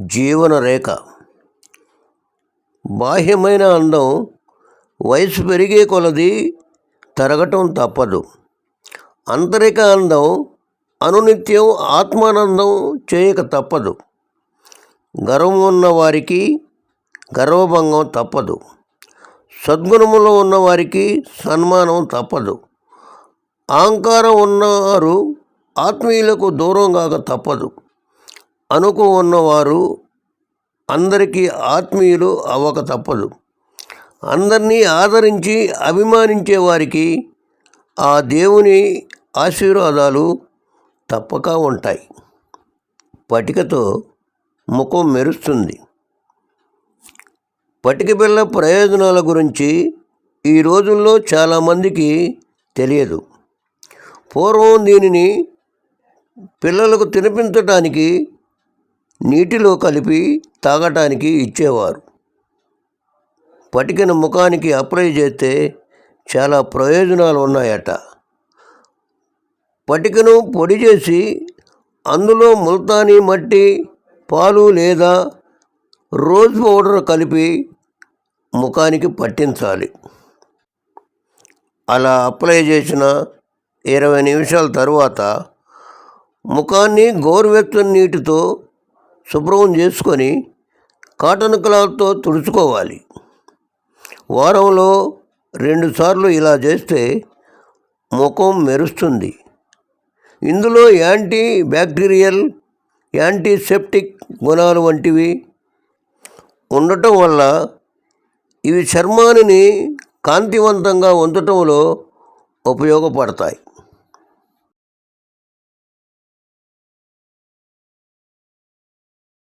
జీవన రేఖ బాహ్యమైన అందం వయసు పెరిగే కొలది తరగటం తప్పదు. అంతరిక అందం అనునిత్యం ఆత్మానందం చేయక తప్పదు. గర్వం ఉన్న వారికి గర్వభంగం తప్పదు. సద్గుణములో ఉన్నవారికి సన్మానం తప్పదు. అహంకారం ఉన్నవారు ఆత్మీయులకు దూరం కాక తప్పదు. అనుకు ఉన్నవారు అందరికీ ఆత్మీయులు అవ్వక తప్పదు. అందరినీ ఆదరించి అభిమానించే వారికి ఆ దేవుని ఆశీర్వాదాలు తప్పక ఉంటాయి. పటికతో ముఖం మెరుస్తుంది. పటిక బిళ్ళ ప్రయోజనాల గురించి ఈ రోజుల్లో చాలామందికి తెలియదు. పూర్వం దీనిని పిల్లలకు తినిపించటానికి నీటిలో కలిపి తాగటానికి ఇచ్చేవారు. పటికను ముఖానికి అప్లై చేస్తే చాలా ప్రయోజనాలు ఉన్నాయట పటికను పొడి చేసి అందులో ముల్తానీ మట్టి పాలు లేదా రోజ్ పౌడర్ కలిపి ముఖానికి పట్టించాలి. అలా అప్లై చేసిన ఇరవై నిమిషాల తర్వాత ముఖాన్ని గోరువెచ్చని నీటితో శుభ్రం చేసుకొని కాటన్ క్లాత్తో తుడుచుకోవాలి. వారంలో రెండుసార్లు ఇలా చేస్తే ముఖం మెరుస్తుంది. ఇందులో యాంటీ బ్యాక్టీరియల్ యాంటీసెప్టిక్ గుణాలు వంటివి ఉండటం వల్ల ఇవి చర్మాన్ని కాంతివంతంగా ఉంచటంలో ఉపయోగపడతాయి.